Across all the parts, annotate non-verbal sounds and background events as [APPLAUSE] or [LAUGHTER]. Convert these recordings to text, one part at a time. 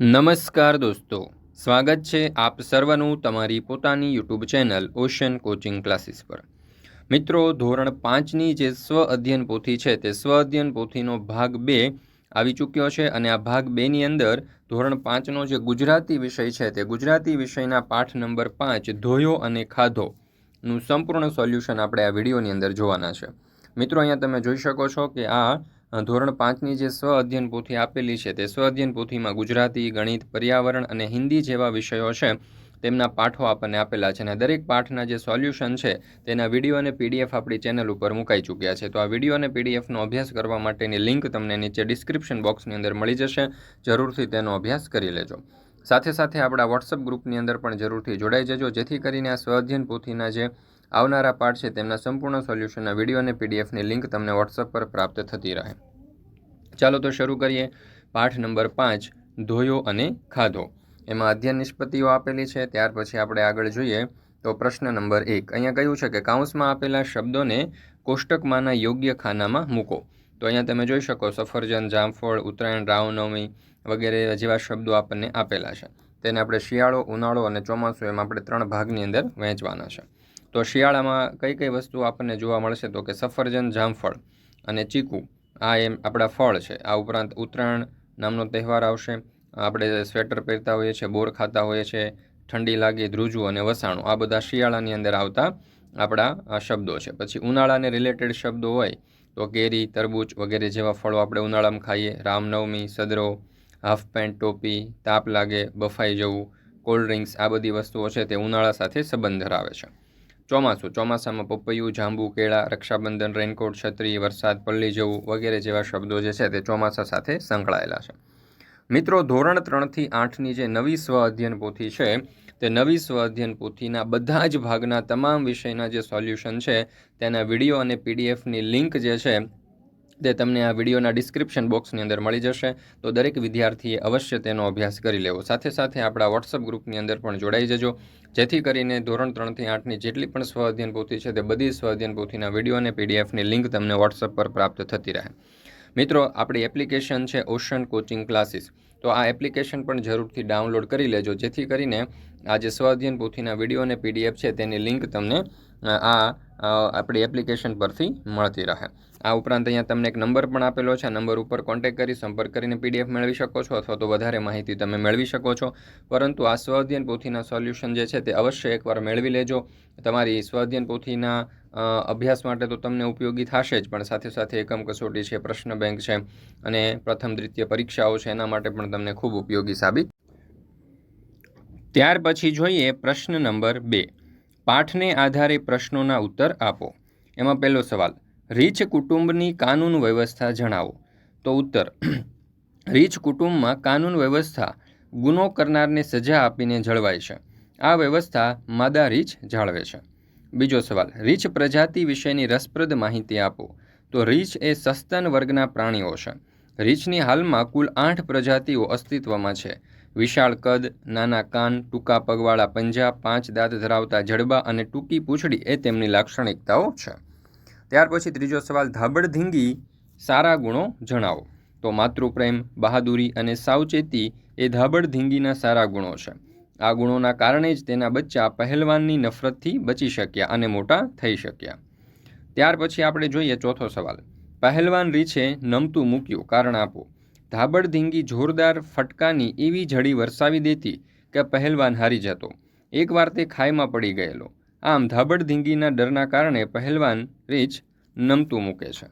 નમસ્કાર દોસ્તો. સ્વાગત છે આપ સર્વનું તમારી પોતાની YouTube channel ocean coaching classes પર. મિત્રો, ધોરણ પાંચની જે સ્વ અધ્યયન પોથી છે તે સ્વ અધ્યયન પોથીનો ભાગ બે આવી ચૂક્યો છે અને આ ભાગ બેની અંદર ધોરણ પાંચનો જે ગુજરાતી વિષય છે તે ગુજરાતી વિષયના પાઠ નંબર પાંચ, ધોયો અને ખાધો, નું સંપૂર્ણ સોલ્યુશન આપણે આ વિડીયોની અંદર જોવાના છે. મિત્રો, અહીંયા તમે જોઈ શકો છો કે આ ધોરણ પાંચની જે સ્વ અધ્યયન પોથી આપેલી છે તે સ્વ અધ્યયન પોથીમાં ગુજરાતી, ગણિત, પર્યાવરણ અને હિન્દી જેવા વિષયો છે તેમના પાઠો આપણને આપેલા છે અને દરેક પાઠના જે સોલ્યુશન છે તેના વીડિયો અને પીડીએફ આપણી ચેનલ ઉપર મુકાઈ ચૂક્યા છે. તો આ વીડિયો અને પીડીએફનો અભ્યાસ કરવા માટેની લિંક તમને નીચે ડિસ્ક્રિપ્શન બોક્સની અંદર મળી જશે. જરૂરથી તેનો અભ્યાસ કરી લેજો. સાથે સાથે આપણા વોટ્સઅપ ગ્રુપની અંદર પણ જરૂરથી જોડાઈ જજો. જેથી કરીને આ સ્વઅધ્યયન પોથીના જે આવનારા પાઠ છે તેમના સંપૂર્ણ સોલ્યુશનના વીડિયો અને પીડીએફની લિંક તમને વોટ્સઅપ પર પ્રાપ્ત થતી રહે. ચાલો તો શરૂ કરીએ પાઠ નંબર પાંચ, ધોયો અને ખાધો. એમાં અધ્યયન નિષ્પત્તિઓ આપેલી છે, ત્યાર પછી આપણે આગળ જોઈએ તો પ્રશ્ન નંબર એક. અહીંયા કહ્યું છે કે કાઉન્સમાં આપેલા શબ્દોને કોષ્ટકમાંના યોગ્ય ખાનામાં મૂકો. તો અહીંયા તમે જોઈ શકો સફરજન, જામફળ, ઉત્તરાયણ રામનવમી વગેરે જેવા શબ્દો આપણને આપેલા છે. તેને આપણે શિયાળો, ઉનાળો અને ચોમાસું એમ આપણે ત્રણ ભાગની અંદર વહેંચવાના છે. તો શિયાળામાં કઈ કઈ વસ્તુ આપણને જોવા મળશે? તો કે સફરજન, જામફળ અને ચીકુ. આ એમ આપણા ફળ છે. આ ઉપરાંત ઉત્તરાયણ નામનો તહેવાર આવશે. આપણે સ્વેટર પહેરતા હોઈએ છીએ, બોર ખાતા હોઈએ છીએ, ઠંડી લાગે, ધ્રુજુ અને વસાણું. આ બધા શિયાળાની અંદર આવતા આપણા શબ્દો છે. પછી ઉનાળાને રિલેટેડ શબ્દો હોય તો કેરી, તરબૂચ વગેરે જેવા ફળો આપણે ઉનાળામાં ખાઈએ. રામનવમી, સદરો, હાફ પેન્ટ, ટોપી, તાપ લાગે, બફાઈ જવું, કોલ્ડ ડ્રિંક્સ આ બધી વસ્તુઓ છે તે ઉનાળા સાથે સંબંધ ધરાવે છે. ચોમાસું, ચોમાસામાં પપૈયું, જાંબુ, કેળા, રક્ષાબંધન, રેનકોટ, છત્રી, વરસાદ, પલ્લી જવું વગેરે જેવા શબ્દો જે છે તે ચોમાસા સાથે સંકળાયેલા છે. મિત્રો, ધોરણ ત્રણથી આઠની જે નવી સ્વ અધ્યયન પોથી છે, તે નવી સ્વ અધ્યયન પોથીના બધા જ ભાગના તમામ વિષયના જે સોલ્યુશન છે, તેના વીડિયો અને પીડીએફની લિંક જે છે તે તમને આ વિડીયોના ડિસ્ક્રિપ્શન બોક્સની અંદર મળી જશે. તો દરેક વિદ્યાર્થીએ અવશ્ય તેનો અભ્યાસ કરી લેવો. સાથે સાથે આપણા વોટ્સઅપ ગ્રુપની અંદર પણ જોડાઈ જજો. જેથી કરીને ધોરણ ત્રણથી આઠની જેટલી પણ સ્વ પોથી છે તે બધી સ્વ અધ્યયન પોથીના વીડિયો અને પીડીએફની લિંક તમને વોટ્સઅપ પર પ્રાપ્ત થતી રહે. મિત્રો, આપણી એપ્લિકેશન છે ઓશન કોચિંગ ક્લાસીસ તો આ એપ્લિકેશન પણ જરૂરથી ડાઉનલોડ કરી લેજો. જેથી કરીને આ જે સ્વ પોથીના વીડિયો અને પીડીએફ છે તેની લિંક તમને આ આપણી એપ્લિકેશન પરથી મળતી રહે. આ ઉપરાંત અહીંયા તમને એક નંબર પણ આપેલો છે. આ નંબર ઉપર કોન્ટેક્ટ કરી સંપર્ક કરીને પીડીએફ મેળવી શકો છો અથવા તો વધારે માહિતી તમે મેળવી શકો છો. પરંતુ આ સ્વઅધ્યયન પોથીના સોલ્યુશન જે છે તે અવશ્ય એકવાર મેળવી લેજો. તમારી સ્વઅધ્યયન પોથીના અભ્યાસ માટે તો તમને ઉપયોગી થશે જ, પણ સાથે સાથે એકમ કસોટી છે, પ્રશ્ન બેંક છે અને પ્રથમ દ્વિતીય પરીક્ષાઓ છે, એના માટે પણ તમને ખૂબ ઉપયોગી સાબિત. ત્યાર પછી જોઈએ પ્રશ્ન નંબર બે. પાઠને આધારે પ્રશ્નોના ઉત્તર આપો. એમાં પહેલો સવાલ રીચ કુટુંબની કાનૂન વ્યવસ્થા જણાવો. તો ઉત્તર. [CLEARS THROAT] રીચ કુટુંબમાં કાનૂન વ્યવસ્થા ગુનો કરનારને સજા આપીને જળવાય છે. આ વ્યવસ્થા માદા રીચ જાળવે છે. બીજો સવાલ. રીચ પ્રજાતિ વિશેની રસપ્રદ માહિતી આપો. તો રીચ એ સસ્તન વર્ગના પ્રાણીઓ છે. રીછની હાલમાં કુલ આઠ પ્રજાતિઓ અસ્તિત્વમાં છે. વિશાળ કદ, નાના કાન, ટૂંકા પગવાળા પંજા, પાંચ દાંત ધરાવતા જડબા અને ટૂંકી પૂંછડી એ તેમની લાક્ષણિકતાઓ છે. ત્યાર પછી ત્રીજો સવાલ ધાબડધીંગી સારા ગુણો જણાવો. તો માતૃપ્રેમ, બહાદુરી અને સાવચેતી એ ધાબડધીંગીના સારા ગુણો છે. આ ગુણોના કારણે જ તેના બચ્ચા પહેલવાનની નફરતથી બચી શક્યા અને મોટા થઈ શક્યા. ત્યાર પછી આપણે જોઈએ ચોથો સવાલ. પહેલવાન રીછે નમતું મૂક્યું, કારણ આપો. ધાબડધીંગી જોરદાર ફટકાની એવી જડી વરસાવી દેતી કે પહેલવાન હારી જતો. એકવાર તે ખાઈમાં પડી ગયેલો. આમ ધાબળધીંગીના ડરના કારણે પહેલવાન રીંછ નમતું મૂકે છે.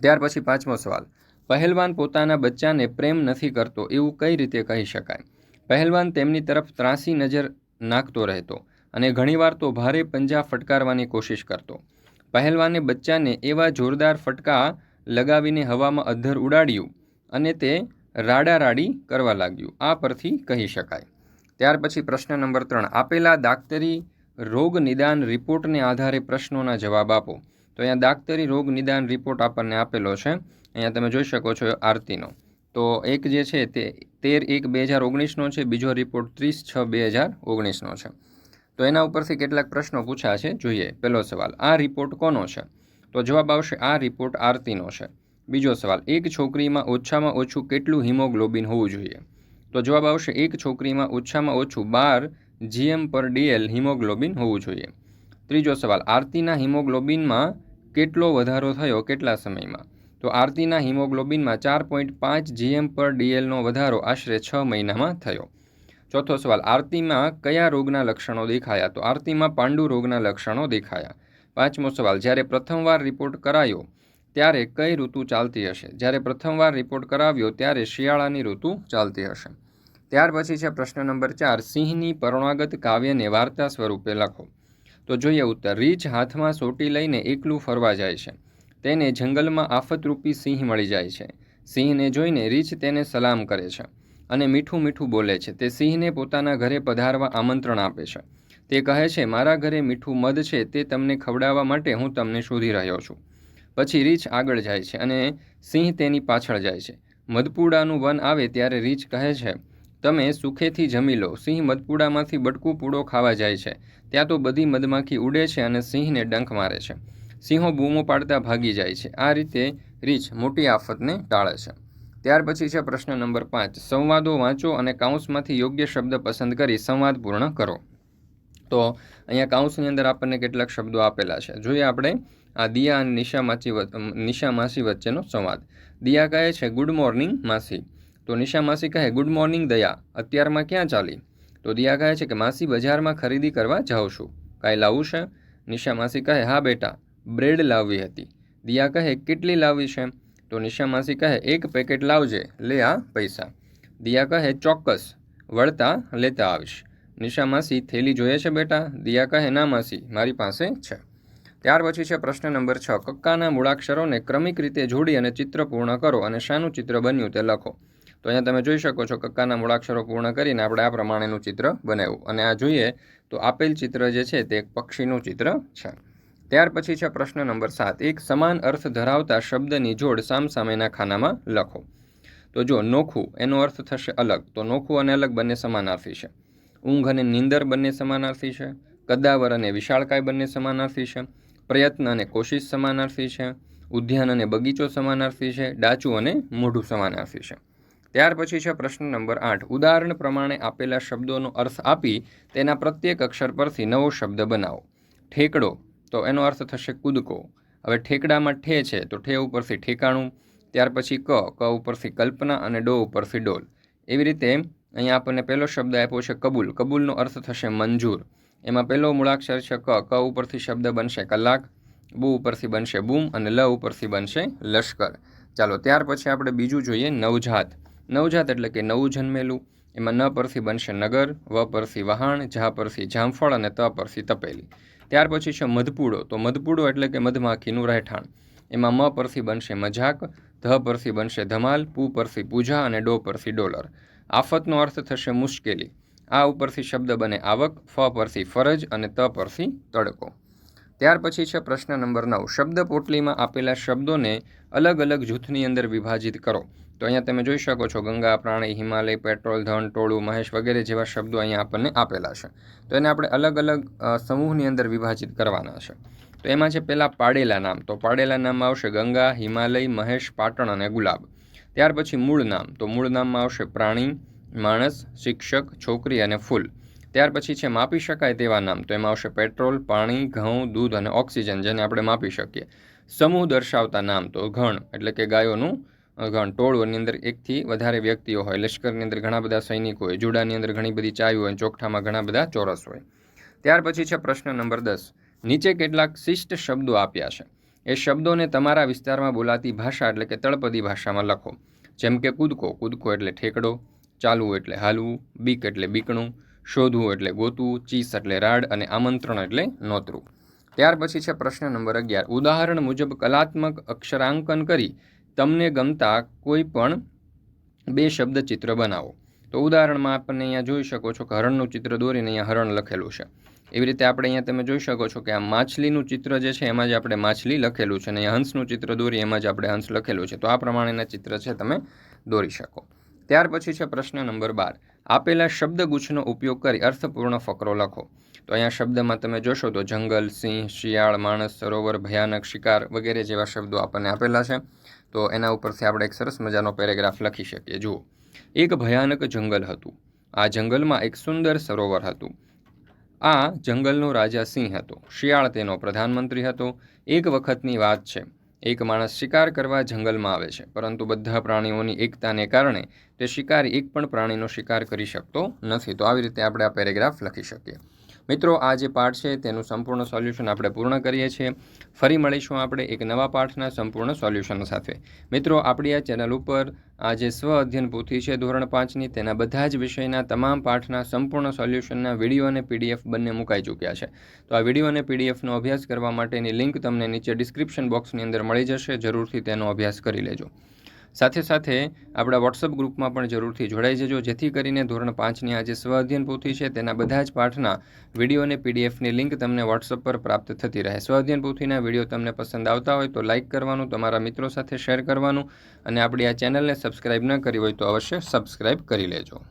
ત્યાર પછી પાંચમો સવાલ. પહેલવાન પોતાના બચ્ચાને પ્રેમ નથી કરતો એવું કઈ રીતે કહી શકાય? પહેલવાન તેમની તરફ ત્રાસી નજર નાખતો રહેતો અને ઘણીવાર તો ભારે પંજા ફટકારવાની કોશિશ કરતો. પહેલવાને બચ્ચાને એવા જોરદાર ફટકા લગાવીને હવામાં અધ્ધર ઉડાડ્યું અને તે રાડારાડી કરવા લાગ્યું. આ પરથી કહી શકાય. ત્યાર પછી પ્રશ્ન નંબર ત્રણ. આપેલા દાક્તરી રોગ નિદાન રિપોર્ટને આધારે પ્રશ્નોના જવાબ આપો. તો અહીંયા દાક્તરી રોગ નિદાન રિપોર્ટ આપણને આપેલો છે. અહીંયા તમે જોઈ શકો છો આરતીનો. તો એક જે છે તે તેર એક બે હજાર ઓગણીસનો છે, બીજો રિપોર્ટ ત્રીસ છ બે હજાર ઓગણીસનો છે. તો એના ઉપરથી કેટલાક પ્રશ્નો પૂછ્યા છે? જોઈએ, પહેલો સવાલ, આ રિપોર્ટ કોનો છે? તો જવાબ આવશે, આ રિપોર્ટ આરતીનો છે. બીજો સવાલ, એક છોકરીમાં ઓછામાં ઓછું કેટલું હિમોગ્લોબિન હોવું જોઈએ? તો જવાબ આવશે, એક છોકરીમાં ઓછામાં ઓછું બાર જીએમ પર ડીએલ હિમોગ્લોબિન હોવું જોઈએ. ત્રીજો સવાલ, આરતીના હિમોગ્લોબિનમાં કેટલો વધારો થયો કેટલા સમયમાં? તો આરતીના હિમોગ્લોબિનમાં ચાર પોઈન્ટ પાંચ જીએમ પર ડીએલનો વધારો આશરે છ મહિનામાં થયો. ચોથો સવાલ, આરતીમાં કયા રોગના લક્ષણો દેખાયા? તો આરતીમાં પાંડુ રોગના લક્ષણો દેખાયા. પાંચમો સવાલ, જ્યારે પ્રથમવાર રિપોર્ટ કરાયો, ત્યારે કઈ ઋતુ ચાલતી હશે? જ્યારે પ્રથમવાર રિપોર્ટ કરાવ્યો, ત્યારે શિયાળાની ઋતુ ચાલતી હશે. ત્યાર પછી છે પ્રશ્ન નંબર ચાર, સિંહની પરણાગત કાવ્યને વાર્તા સ્વરૂપે લખો. તો જોઈએ ઉત્તર, રીછ હાથમાં સોટી લઈને એકલું ફરવા જાય છે. તેને જંગલમાં આફતરૂપી સિંહ મળી જાય છે. સિંહને જોઈને રીછ તેને સલામ કરે છે અને મીઠું મીઠું બોલે છે. તે સિંહને પોતાના ઘરે પધારવા આમંત્રણ આપે છે. તે કહે છે, મારા ઘરે મીઠું મધ છે, તે તમને ખવડાવવા માટે હું તમને શોધી રહ્યો છું. પછી રીછ આગળ જાય છે અને સિંહ તેની પાછળ જાય છે. મધપુડાનું વન આવે ત્યારે રીછ કહે છે તમે સુખેથી જમી લો. સિંહ મધપુડામાંથી બટકું પૂડો ખાવા જાય છે. ત્યાં તો બધી મધમાખી ઉડે છે અને સિંહને ડંખ મારે છે. સિંહો બૂમો પાડતા ભાગી જાય છે. આ રીતે રીચ મોટી આફતને ટાળે છે. ત્યાર પછી છે પ્રશ્ન નંબર પાંચ. સંવાદો વાંચો અને કાઉન્સમાંથી યોગ્ય શબ્દ પસંદ કરી સંવાદ પૂર્ણ કરો. તો અહીંયા કાઉન્સની અંદર આપણને કેટલાક શબ્દો આપેલા છે. જોઈએ આપણે આ દિયા અને નિશા માસી નિશા માસી વચ્ચેનો સંવાદ. દિયા કહે છે, ગુડ મોર્નિંગ માસી. તો નિશા માસી કહે ગુડ મોર્નિંગ દયા. અત્યારમાં ક્યાં ચાલી? તો દિયા કહે છે કે, માસી, બજારમાં ખરીદી કરવા જાઉં છું. કાંઈ લાવવું છે? નિશા માસી કહે, હા, બેટા, બ્રેડ લાવવી હતી. દિયા કહે, કેટલી લાવવી છે? તો નિશા માસી કહે, એક પેકેટ લાવજે. લે આ પૈસા. દિયા કહે, ચોક્કસ. વળતા લેતા આવીશ. નિશા માસી, થેલી જોઈએ છે, બેટા? દિયા કહે, ના, માસી, મારી પાસે છે. ત્યાર પછી છે પ્રશ્ન નંબર છ. કક્કાના મૂળાક્ષરોને ક્રમિક રીતે જોડી અને ચિત્ર પૂર્ણ કરો અને શાનું ચિત્ર બન્યું તે લખો. તો અહીંયા તમે જોઈ શકો છો કક્કાના મૂળાક્ષરો પૂર્ણ કરીને આપણે આ પ્રમાણેનું ચિત્ર બનાવ્યું. અને આ જોઈએ તો આપેલ ચિત્ર જે છે તે એક પક્ષીનું ચિત્ર છે. ત્યાર પછી છે પ્રશ્ન નંબર સાત. એક સમાન અર્થ ધરાવતા શબ્દની જોડ સામસામેના ખાનામાં લખો. તો જો નોખું, એનો અર્થ થશે અલગ. તો નોખું અને અલગ બંને સમાનાર્થી છે. ઊંઘ અને નીંદર બંને સમાનાર્થી છે. કદાવર અને વિશાળકાય બંને સમાનાર્થી છે. પ્રયત્ન અને કોશિશ સમાનાર્થી છે. ઉદ્યાન અને બગીચો સમાનાર્થી છે. ડાચું અને મોઢું સમાનાર્થી છે. ત્યાર પછી છે પ્રશ્ન નંબર આઠ. ઉદાહરણ પ્રમાણે આપેલા શબ્દોનો અર્થ આપી તેના પ્રત્યેક અક્ષર પરથી નવો શબ્દ બનાવો. ઠેકડો, તો એનો અર્થ થશે કૂદકો. હવે ઠેકડામાં ઠે છે, તો ઠે ઉપરથી ઠેકાણું, ત્યાર પછી ક ક ઉપરથી કલ્પના અને ડો ઉપરથી ડોલ. એવી રીતે અહીંયા આપણને પહેલો શબ્દ આપ્યો છે કબૂલ. કબૂલનો અર્થ થશે મંજૂર. એમાં પહેલો મૂળાક્ષર છે ક. ક ઉપરથી શબ્દ બનશે કલાક, બુ ઉપરથી બનશે બૂમ અને લ ઉપરથી બનશે લશ્કર. ચાલો ત્યાર પછી આપણે બીજું જોઈએ નવજાત. નવજાત એટલે કે નવું જન્મેલું, એમાં ન પરથી બનશે નગર, વ પરથી વહાણ, ઝા પરથી જામફળ અને ત પરથી તપેલી. ત્યાર પછી છે મધપૂડો. તો મધપૂડો એટલે કે મધમાખીનું રહેઠાણ. એમાં મ પરથી બનશે મજાક, ધ પરથી બનશે ધમાલ, પુ પરથી પૂજા અને ડો પરથી ડોલર. આફતનો અર્થ થશે મુશ્કેલી. આ ઉપરથી શબ્દ બને આવક, ફ પરથી ફરજ અને ત પરથી તડકો. ત્યાર પછી છે પ્રશ્ન નંબર નવ. શબ્દ પોટલીમાં આપેલા શબ્દોને અલગ અલગ જૂથની અંદર વિભાજિત કરો. તો અહીંયા તમે જોઈ શકો છો ગંગા, પ્રાણી, હિમાલય, પેટ્રોલ, ધન, ટોળું, મહેશ વગેરે જેવા શબ્દો અહીંયા આપણને આપેલા છે. તો એને આપણે અલગ અલગ સમૂહની અંદર વિભાજિત કરવાના છે. તો એમાં છે પહેલાં પાડેલા નામ. તો પાડેલા નામમાં આવશે ગંગા, હિમાલય, મહેશ, પાટણ અને ગુલાબ. ત્યાર પછી મૂળ નામ. તો મૂળ નામમાં આવશે પ્રાણી, માણસ, શિક્ષક, છોકરી અને ફૂલ. ત્યાર પછી છે માપી શકાય તેવા નામ. તો એમાં આવશે પેટ્રોલ, પાણી, ઘઉં, દૂધ અને ઓક્સિજન જેને આપણે માપી શકીએ. સમૂહ દર્શાવતા નામ તો ઘણ, એટલે કે ગાયોનું ટોળની અંદર એકથી વધારે વ્યક્તિઓ હોય. લશ્કરની અંદર ઘણા બધા સૈનિકો હોય, જુડાની અંદર ઘણી બધી ચાવી હોય ચોકઠામાં ઘણા બધા ચોરસ હોય. ત્યાર પછી છે પ્રશ્ન નંબર દસ. નીચે કેટલાક શિષ્ટ શબ્દો આપ્યા છે. એ શબ્દોને તમારા વિસ્તારમાં બોલાતી ભાષા એટલે કે તળપદી ભાષામાં લખો. જેમ કે કૂદકો. કૂદકો એટલે ઠેકડો, ચાલવું એટલે હાલવું, બીક એટલે બીકણું, શોધવું એટલે ગોતવું, ચીસ એટલે રાડ અને આમંત્રણ એટલે નોતરું. ત્યાર પછી છે પ્રશ્ન નંબર અગિયાર. ઉદાહરણ મુજબ કલાત્મક અક્ષરાંકન કરી તમને ગમતા કોઈ પણ બે શબ્દ ચિત્ર બનાવો. તો ઉદાહરણમાં આપણને અહીંયા જોઈ શકો છો કે હરણનું ચિત્ર દોરીને અહીંયા હરણ લખેલું છે. એવી રીતે આપણે અહીંયા તમે જોઈ શકો છો કે આ માછલીનું ચિત્ર જે છે એમાં જ આપણે માછલી લખેલું છે અને હંસનું ચિત્ર દોરી એમાં જ આપણે હંસ લખેલું છે. તો આ પ્રમાણેના ચિત્ર છે તમે દોરી શકો. ત્યાર પછી છે પ્રશ્ન નંબર બાર. આપેલા શબ્દગુચ્છનો ઉપયોગ કરી અર્થપૂર્ણ ફકરો લખો. તો અહીંયા શબ્દમાં તમે જોશો તો જંગલ, સિંહ, શિયાળ, માણસ, સરોવર, ભયાનક, શિકાર વગેરે જેવા શબ્દો આપણને આપેલા છે. તો એના ઉપરથી આપણે એક સરસ મજાનો પેરેગ્રાફ લખી શકીએ. જુઓ. એક ભયાનક જંગલ હતું. આ જંગલમાં એક સુંદર સરોવર હતું. આ જંગલનો રાજા સિંહ હતો. શિયાળ તેનો પ્રધાનમંત્રી હતો. એક વખતની વાત છે. એક માણસ શિકાર કરવા જંગલમાં આવે છે. પરંતુ બધા પ્રાણીઓની એકતાને કારણે તે શિકારી એક પણ પ્રાણીનો શિકાર કરી શકતો નથી. તો આવી રીતે આપણે આ પેરેગ્રાફ લખી શકીએ. મિત્રો, આ જે પાઠ છે તેનું સંપૂર્ણ સોલ્યુશન આપણે પૂર્ણ કરીએ છીએ. ફરી મળીશું આપણે એક નવા પાઠના સંપૂર્ણ સોલ્યુશન સાથે. મિત્રો, આપણી આ ચેનલ ઉપર આ જે સ્વ અધ્યયન પોથી છે ધોરણ પાંચની, તેના બધા જ વિષયના તમામ પાઠના સંપૂર્ણ સોલ્યુશનના વીડિયો અને પીડીએફ બંને મુકાઈ ચૂક્યા છે. તો આ વીડિયો અને પીડીએફનો અભ્યાસ કરવા માટેની લિંક તમને નીચે ડિસ્ક્રિપ્શન બોક્સની અંદર મળી જશે. જરૂરથી તેનો અભ્યાસ કરી લેજો. સાથે સાથે આપણા વોટ્સઅપ ગ્રુપમાં પણ જરૂરથી જોડાઈ જજો. જેથી કરીને ધોરણ પાંચની આ જે સ્વ અધ્યયન પોથી છે. તેના બધા જ પાઠના વીડિયો અને પીડીએફની લિંક તમને વોટ્સઅપ પર પ્રાપ્ત થતી રહે. સ્વ અધ્યયન પોથીના વીડિયો તમને પસંદ આવતા હોય તો લાઇક કરવાનું, તમારા મિત્રો સાથે શેર કરવાનું અને આપણી આ ચેનલને સબસ્ક્રાઇબ ન કરી હોય તો અવશ્ય સબસ્ક્રાઇબ કરી લેજો.